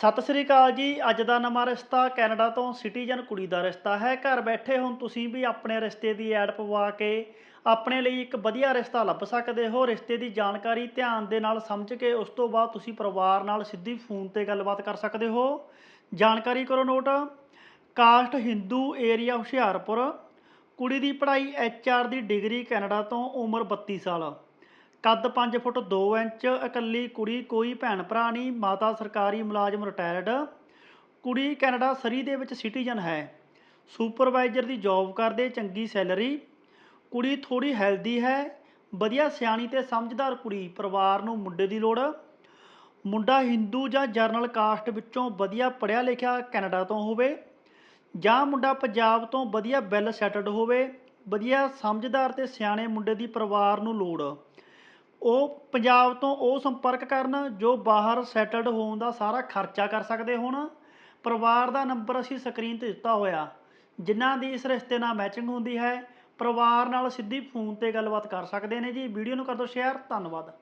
ਸਤਿ ਸ੍ਰੀ ਅਕਾਲ ਜੀ। ਅੱਜ ਦਾ ਨਵਾਂ ਰਿਸ਼ਤਾ ਕੈਨੇਡਾ ਤੋਂ ਸਿਟੀਜ਼ਨ ਕੁੜੀ ਦਾ ਰਿਸ਼ਤਾ ਹੈ। ਘਰ ਬੈਠੇ ਹੁਣ ਤੁਸੀਂ ਵੀ ਆਪਣੇ ਰਿਸ਼ਤੇ ਦੀ ਐਡ ਪਵਾ ਕੇ ਆਪਣੇ ਲਈ ਇੱਕ ਵਧੀਆ ਰਿਸ਼ਤਾ ਲੱਭ ਸਕਦੇ ਹੋ। ਰਿਸ਼ਤੇ ਦੀ ਜਾਣਕਾਰੀ ਧਿਆਨ ਦੇ ਨਾਲ ਸਮਝ ਕੇ ਉਸ ਤੋਂ ਬਾਅਦ ਤੁਸੀਂ ਪਰਿਵਾਰ ਨਾਲ ਸਿੱਧੀ ਫੋਨ ਤੇ ਗੱਲਬਾਤ ਕਰ ਸਕਦੇ ਹੋ। ਜਾਣਕਾਰੀ ਕਰੋ note. Caste Hindu area Hoshiarpur. ਕੁੜੀ ਦੀ ਪੜ੍ਹਾਈ ਆਰ ਦੀ ਡਿਗਰੀ ਕੈਨੇਡਾ ਤੋਂ, ਉਮਰ 32 ਸਾਲ। ਕੱਦ 5 ਫੁੱਟ 2 ਇੰਚ, ਇਕੱਲੀ ਕੁੜੀ, ਕੋਈ ਭੈਣ ਭਰਾ ਨਹੀਂ, ਮਾਤਾ ਸਰਕਾਰੀ ਮੁਲਾਜ਼ਮ ਰਿਟਾਇਰਡ ਕੁੜੀ ਕੈਨੇਡਾ ਸਰੀ ਦੇ ਵਿੱਚ ਸਿਟੀਜ਼ਨ ਹੈ। ਸੁਪਰਵਾਈਜ਼ਰ ਦੀ ਜੌਬ ਕਰਦੇ, ਚੰਗੀ ਸੈਲਰੀ ਕੁੜੀ ਥੋੜੀ ਹੈਲਦੀ ਹੈ, ਵਧੀਆ ਸਿਆਣੀ ਤੇ ਸਮਝਦਾਰ ਕੁੜੀ, ਪਰਿਵਾਰ ਨੂੰ ਮੁੰਡੇ ਦੀ ਲੋੜ। ਮੁੰਡਾ ਹਿੰਦੂ ਜਾਂ ਜਰਨਲ ਕਾਸਟ ਵਿੱਚੋਂ ਵਧੀਆ ਪੜ੍ਹਿਆ ਲਿਖਿਆ ਕੈਨੇਡਾ ਤੋਂ ਹੋਵੇ, ਜਾਂ ਮੁੰਡਾ ਪੰਜਾਬ ਤੋਂ ਵਧੀਆ ਵੈਲ ਸੈਟਲਡ ਹੋਵੇ, ਵਧੀਆ ਸਮਝਦਾਰ ਤੇ ਸਿਆਣੇ ਮੁੰਡੇ ਦੀ ਪਰਿਵਾਰ ਨੂੰ ਲੋੜ। ਉਹ ਪੰਜਾਬ ਤੋਂ ਉਹ ਸੰਪਰਕ ਕਰਨ ਜੋ ਬਾਹਰ ਸੈਟਲਡ ਹੋਣ ਦਾ ਸਾਰਾ ਖਰਚਾ ਕਰ ਸਕਦੇ ਹੋਣ। ਪਰਿਵਾਰ ਦਾ ਨੰਬਰ ਅਸੀਂ ਸਕਰੀਨ ਤੇ ਦਿੱਤਾ ਹੋਇਆ। ਜਿਨ੍ਹਾਂ ਦੀ ਇਸ ਰਿਸ਼ਤੇ ਨਾਲ ਮੈਚਿੰਗ ਹੁੰਦੀ ਹੈ, ਪਰਿਵਾਰ ਨਾਲ ਸਿੱਧੀ ਫੋਨ ਤੇ ਗੱਲਬਾਤ ਕਰ ਸਕਦੇ ਨੇ ਜੀ। ਵੀਡੀਓ ਨੂੰ ਕਰ ਦਿਓ ਸ਼ੇਅਰ ਧੰਨਵਾਦ।